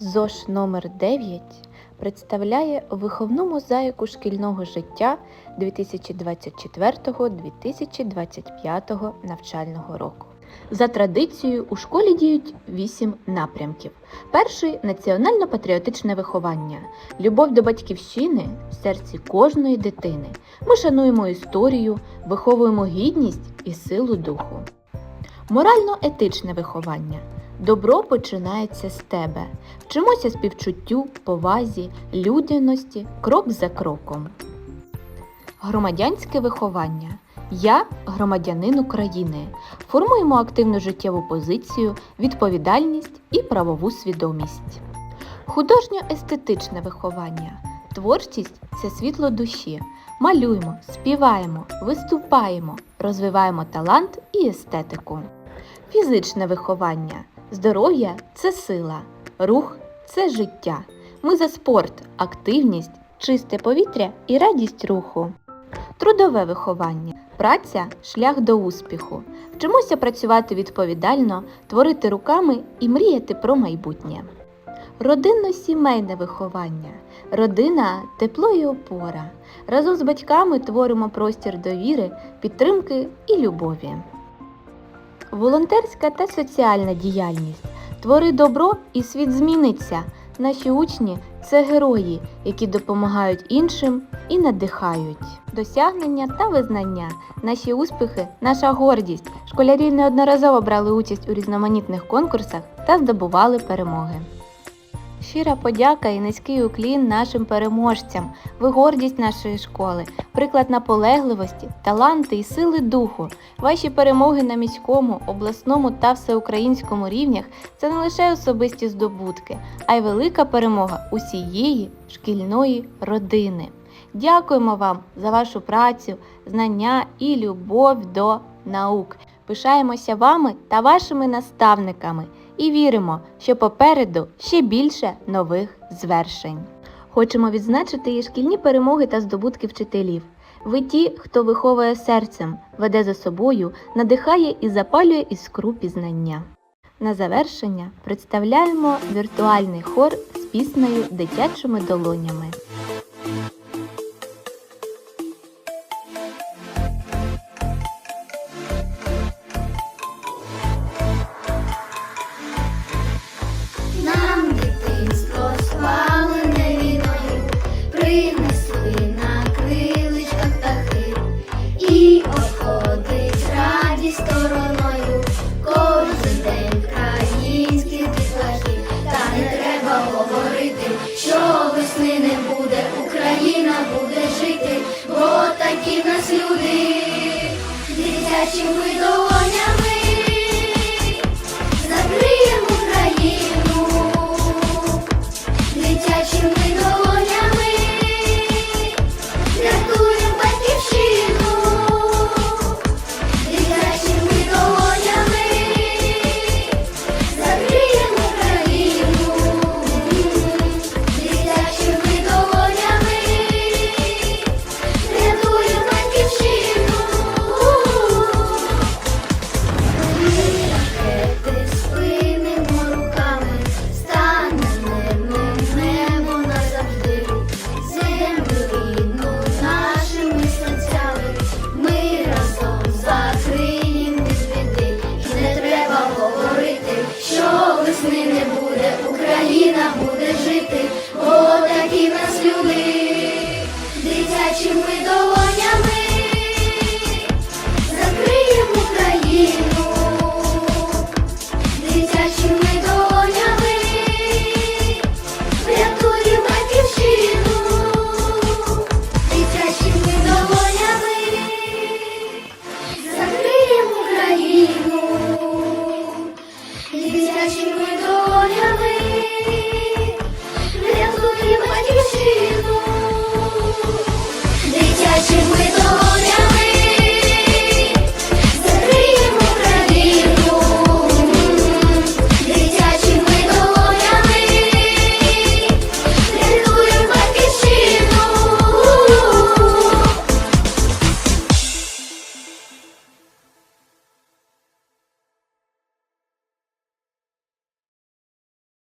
ЗОШ номер 9 представляє виховну мозаїку шкільного життя 2024-2025 навчального року. За традицією у школі діють вісім напрямків. Перший національно-патріотичне виховання, любов до батьківщини в серці кожної дитини. Ми шануємо історію, виховуємо гідність і силу духу. Морально-етичне виховання. Добро починається з тебе. Вчимося співчуттю, повазі, людяності, крок за кроком. Громадянське виховання. Я громадянин України. Формуємо активну життєву позицію, відповідальність і правову свідомість. Художньо-естетичне виховання. Творчість це світло душі. Малюємо, співаємо, виступаємо, розвиваємо талант і естетику. Фізичне виховання. Здоров'я це сила, рух це життя. Ми за спорт, активність, чисте повітря і радість руху. Трудове виховання. Праця шлях до успіху. Вчимося працювати відповідально, творити руками і мріяти про майбутнє. Родинно-сімейне виховання. Родина тепло і опора. Разом з батьками творимо простір довіри, підтримки і любові. Волонтерська та соціальна діяльність. Твори добро і світ зміниться. Наші учні це герої, які допомагають іншим і надихають. Досягнення та визнання. Наші успіхи наша гордість. Школярі неодноразово брали участь у різноманітних конкурсах та здобували перемоги. Щира подяка і низький уклін нашим переможцям. Ви гордість нашої школи, приклад наполегливості, таланти і сили духу. Ваші перемоги на міському, обласному та всеукраїнському рівнях це не лише особисті здобутки, а й велика перемога усієї шкільної родини. Дякуємо вам за вашу працю, знання і любов до наук. Пишаємося вами та вашими наставниками і віримо, що попереду ще більше нових звершень. Хочемо відзначити і шкільні перемоги та здобутки вчителів. Ви ті, хто виховує серцем, веде за собою, надихає і запалює іскру пізнання. На завершення представляємо віртуальний хор з піснею Дитячими долонями. Дитячими долонями.